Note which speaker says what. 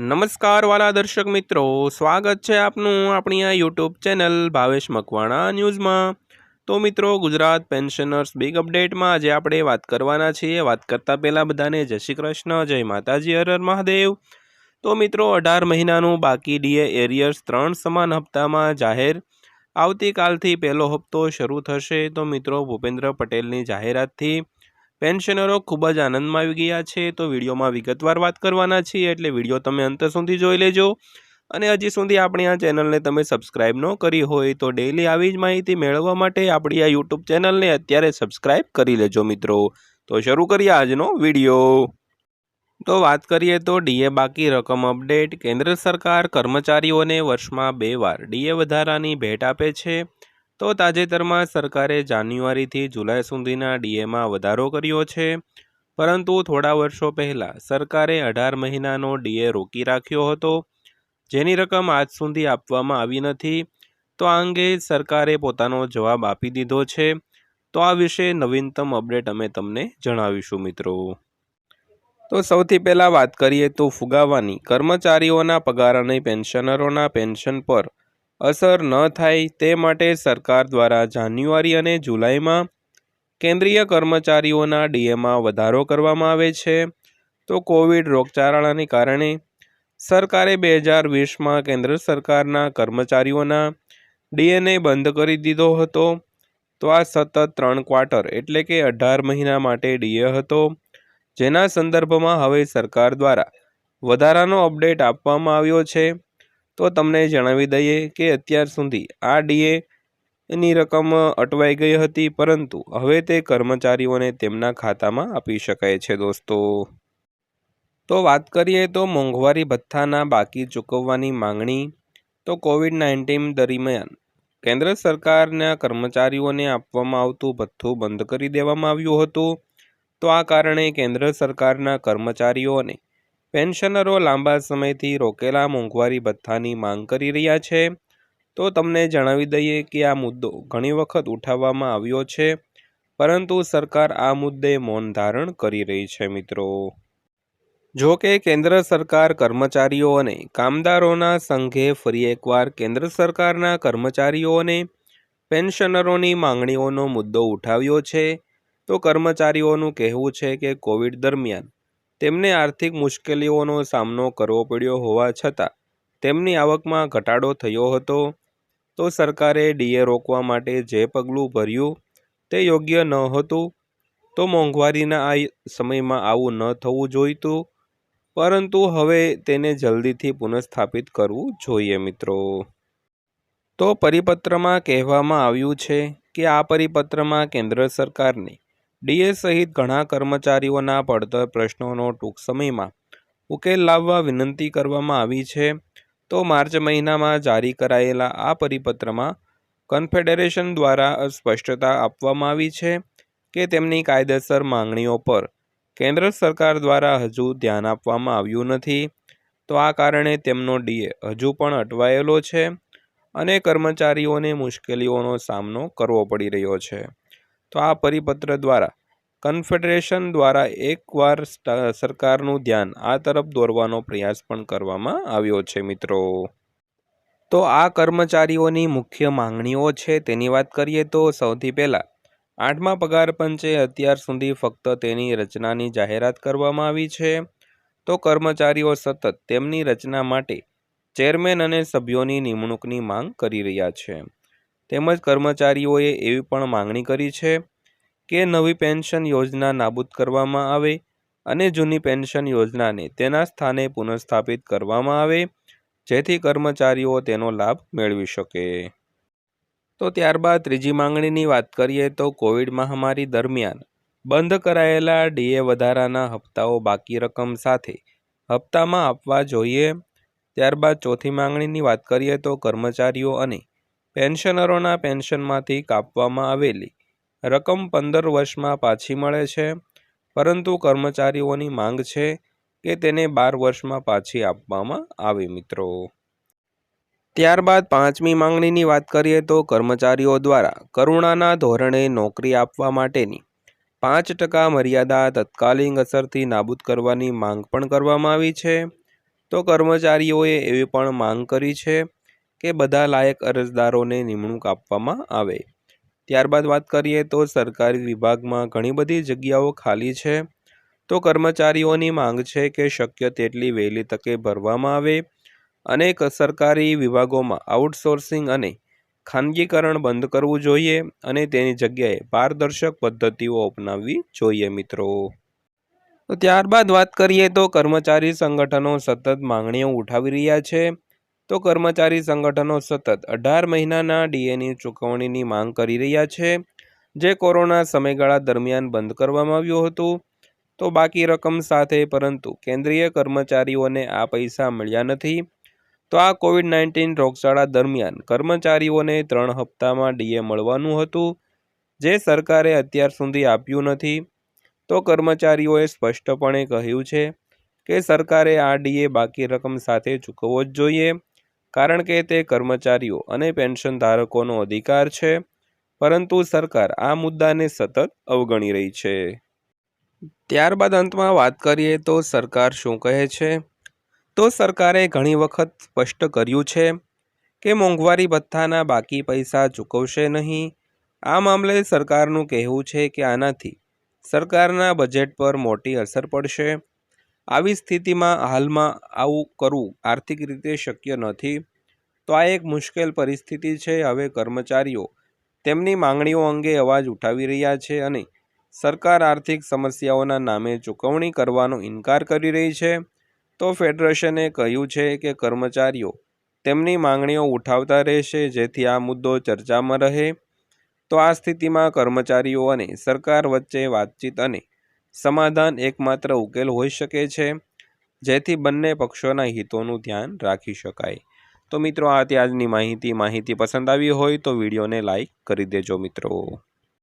Speaker 1: નમસ્કાર વાલા દર્શક મિત્રો, સ્વાગત છે આપનું આપણી આ યુટ્યુબ ચેનલ ભાવેશ મકવાણા ન્યૂઝમાં. તો મિત્રો, ગુજરાત પેન્શનર્સ બિગ અપડેટમાં આજે આપણે વાત કરવાના છીએ. વાત કરતાં પહેલાં બધાને જય શ્રી કૃષ્ણ, જય માતાજી, હર હર મહાદેવ. તો મિત્રો, અઢાર મહિનાનું બાકી ડીએ એરિયર્સ ત્રણ સમાન હપ્તામાં જાહેર. આવતીકાલથી પહેલો હપ્તો શરૂ થશે. તો મિત્રો, ભૂપેન્દ્ર પટેલની જાહેરાતથી પેન્શનરો ખૂબ જ આનંદમાં આવી ગયા છે. તો વિડીયોમાં વિગતવાર વાત કરવાના છીએ, એટલે વીડિયો તમે અંત સુધી જોઈ લેજો. અને હજી સુધી આપણી આ ચેનલને તમે સબસ્ક્રાઇબ ન કરી હોય તો ડેઈલી આવી જ માહિતી મેળવવા માટે આપણી આ યુટ્યુબ ચેનલને અત્યારે સબસ્ક્રાઇબ કરી લેજો મિત્રો. તો શરૂ કરીએ આજનો વીડિયો. તો વાત કરીએ તો ડીએ બાકી રકમ અપડેટ, કેન્દ્ર સરકાર કર્મચારીઓને વર્ષમાં બે વાર ડીએ વધારાની ભેટ આપે છે. તો તાજેતરમાં સરકારે જાન્યુઆરીથી જુલાઈ સુધીના ડીએમાં વધારો કર્યો છે. પરંતુ થોડા વર્ષો પહેલાં સરકારે અઢાર મહિનાનો ડીએ રોકી રાખ્યો હતો. જેની રકમ આજ સુધી આપવામાં આવી નથી. તો આ અંગે સરકારે પોતાનો જવાબ આપી દીધો છે. તો આ વિશે નવીનતમ અપડેટ અમે તમને જણાવીશું મિત્રો. તો સૌથી પહેલાં વાત કરીએ તો ફુગાવાની. કર્મચારીઓના પગાર અને પેન્શનરોના પેન્શન પર અસર ન થાય તે માટે સરકાર દ્વારા જાન્યુઆરી અને જુલાઈમાં કેન્દ્રીય કર્મચારીઓના ડીએમાં વધારો કરવામાં આવે છે. તો કોવિડ રોગચાળાને કારણે સરકારે બે હજાર વીસમાં કેન્દ્ર સરકારના કર્મચારીઓના ડીએને બંધ કરી દીધો હતો. તો આ સતત ત્રણ ક્વાર્ટર એટલે કે અઢાર મહિના માટે ડીએ હતો. જેના સંદર્ભમાં હવે સરકાર દ્વારા વધારાનો અપડેટ આપવામાં આવ્યો છે. તો તમને જણાવી દઈએ કે અત્યાર સુધી આ ડીએ ની રકમ અટવાઈ ગઈ હતી, પરંતુ હવે તે કર્મચારીઓને તેમના ખાતામાં આપી શકાય છે, દોસ્તો. તો વાત કરીએ તો મોંઘવારી ભથ્થાના બાકી ચૂકવવાની માંગણી તો કોવિડ નાઇન્ટીન દરમિયાન કેન્દ્ર સરકારના કર્મચારીઓને આપવામાં આવતું ભથ્થું બંધ કરી દેવામાં આવ્યું હતું. તો આ કારણે કેન્દ્ર સરકારના કર્મચારીઓને પેન્શનરો લાંબા સમયથી રોકેલા મોંઘવારી ભથ્થાની માંગ કરી રહ્યા છે. તો તમને જણાવી દઈએ કે આ મુદ્દો ઘણી વખત ઉઠાવવામાં આવ્યો છે, પરંતુ સરકાર આ મુદ્દે મૌન ધારણ કરી રહી છે મિત્રો. જો કે કેન્દ્ર સરકાર કર્મચારીઓ અને કામદારોના સંઘે ફરી એકવાર કેન્દ્ર સરકારના કર્મચારીઓ અને પેન્શનરોની માંગણીઓનો મુદ્દો ઉઠાવ્યો છે. તો કર્મચારીઓનું કહેવું છે કે કોવિડ દરમિયાન તેમને આર્થિક મુશ્કેલીઓનો સામનો કરવો પડ્યો હોવા છતાં તેમની આવકમાં ઘટાડો થયો હતો. તો સરકારે ડીએ રોકવા માટે જે પગલું ભર્યું તે યોગ્ય ન હતું. તો મોંઘવારીના આ સમયમાં આવું ન થવું જોઈતું. પરંતુ હવે તેને જલ્દીથી પુનઃસ્થાપિત કરવું જોઈએ મિત્રો. તો પરિપત્રમાં કહેવામાં આવ્યું છે કે આ પરિપત્રમાં કેન્દ્ર સરકારને ડીએ સહિત ઘણા કર્મચારીઓના પડતર પ્રશ્નોનો ટૂંક સમયમાં ઉકેલ લાવવા વિનંતી કરવામાં આવી છે. તો માર્ચ મહિનામાં જારી કરાયેલા આ પરિપત્રમાં કન્ફેડરેશન દ્વારા સ્પષ્ટતા આપવામાં આવી છે કે તેમની કાયદેસર માંગણીઓ પર કેન્દ્ર સરકાર દ્વારા હજુ ધ્યાન આપવામાં આવ્યું નથી. તો આ કારણે તેમનો ડીએ હજુ પણ અટવાયેલો છે અને કર્મચારીઓને મુશ્કેલીઓનો સામનો કરવો પડી રહ્યો છે. તો આ પરિપત્ર દ્વારા કન્ફેડરેશન દ્વારા એકવાર સરકારનું ધ્યાન આ તરફ દોરવાનો પ્રયાસ પણ કરવામાં આવ્યો છે, મિત્રો. તો આ કર્મચારીઓની મુખ્ય માંગણીઓ છે, તેની વાત કરીએ તો સૌથી પહેલાં આઠમા પગાર પંચે અત્યાર સુધી ફક્ત તેની રચનાની જાહેરાત કરવામાં આવી છે. તો કર્મચારીઓ સતત તેમની રચના માટે ચેરમેન અને સભ્યોની નિમણૂકની માંગ કરી રહ્યા છે. તેમજ કર્મચારીઓએ એવી પણ માંગણી કરી છે કે નવી પેન્શન યોજના નાબૂદ કરવામાં આવે અને જૂની પેન્શન યોજનાને તેના સ્થાને પુનઃસ્થાપિત કરવામાં આવે, જેથી કર્મચારીઓ તેનો લાભ મેળવી શકે. તો ત્યારબાદ ત્રીજી માંગણીની વાત કરીએ તો કોવિડ મહામારી દરમિયાન બંધ કરાયેલા ડીએ વધારાના હપ્તાઓ બાકી રકમ સાથે હપ્તામાં આપવા જોઈએ. ત્યારબાદ ચોથી માંગણીની વાત કરીએ તો કર્મચારીઓ અને પેન્શનરોના પેન્શનમાંથી કાપવામાં આવેલી રકમ પંદર વર્ષમાં પાછી મળે છે, પરંતુ કર્મચારીઓની માંગ છે કે તેને બાર વર્ષમાં પાછી આપવામાં આવે મિત્રો. ત્યારબાદ પાંચમી માંગણીની વાત કરીએ તો કર્મચારીઓ દ્વારા કરુણાના ધોરણે નોકરી આપવા માટેની પાંચ ટકા મર્યાદા તત્કાલીન અસરથી નાબૂદ કરવાની માંગ પણ કરવામાં આવી છે. તો કર્મચારીઓએ એવી પણ માંગ કરી છે કે બધા લાયક અરજદારોને નિમણૂક આપવામાં આવે. ત્યારબાદ વાત કરીએ તો સરકારી વિભાગમાં ઘણી બધી જગ્યાઓ ખાલી છે. તો કર્મચારીઓની માંગ છે કે શક્ય તેટલી વહેલી તકે ભરવામાં આવે અનેક સરકારી વિભાગોમાં આઉટસોર્સિંગ અને ખાનગીકરણ બંધ કરવું જોઈએ અને તેની જગ્યાએ પારદર્શક પદ્ધતિઓ અપનાવવી જોઈએ મિત્રો. ત્યારબાદ વાત કરીએ તો કર્મચારી સંગઠનો સતત માંગણીઓ ઉઠાવી રહ્યા છે. તો કર્મચારી સંગઠનો સતત અઢાર મહિનાના ડીએની ચૂકવણીની માંગ કરી રહ્યા છે, જે કોરોના સમયગાળા દરમિયાન બંધ કરવામાં આવ્યું હતું. તો બાકી રકમ સાથે પરંતુ કેન્દ્રીય કર્મચારીઓને આ પૈસા મળ્યા નથી. તો આ કોવિડ નાઇન્ટીન રોગચાળા દરમિયાન કર્મચારીઓને ત્રણ હપ્તામાં ડીએ મળવાનું હતું, જે સરકારે અત્યાર સુધી આપ્યું નથી. તો કર્મચારીઓએ સ્પષ્ટપણે કહ્યું છે કે સરકારે આ ડીએ બાકી રકમ સાથે ચૂકવવો જ જોઈએ. કારણ કે તે કર્મચારીઓ અને પેન્શન ધારકોનો અધિકાર છે, પરંતુ સરકાર આ મુદ્દાને સતત અવગણી રહી છે. ત્યારબાદ અંતમાં વાત કરીએ તો સરકાર શું કહે છે? તો સરકારે ઘણી વખત સ્પષ્ટ કર્યું છે કે મોંઘવારી ભથ્થાના બાકી પૈસા ચૂકવશે નહીં. આ મામલે સરકારનું કહેવું છે કે આનાથી સરકારના બજેટ પર મોટી અસર પડશે. આવી સ્થિતિમાં હાલમાં આવું કરવું આર્થિક રીતે શક્ય નથી. તો આ એક મુશ્કેલ પરિસ્થિતિ છે. હવે કર્મચારીઓ તેમની માંગણીઓ અંગે અવાજ ઉઠાવી રહ્યા છે અને સરકાર આર્થિક સમસ્યાઓના નામે ચૂકવણી કરવાનો ઇનકાર કરી રહી છે. તો ફેડરેશને કહ્યું છે કે કર્મચારીઓ તેમની માંગણીઓ ઉઠાવતા રહેશે, જેથી આ મુદ્દો ચર્ચામાં રહે. તો આ સ્થિતિમાં કર્મચારીઓ અને સરકાર વચ્ચે વાતચીત અને સમાધાન એકમાત્ર ઉકેલ હોઈ શકે છે, જેથી બંને પક્ષોના હિતોનું ધ્યાન રાખી શકાય. તો મિત્રો, આ હતી આજની માહિતી. માહિતી પસંદ આવી હોય તો વિડીયોને લાઈક કરી દેજો મિત્રો.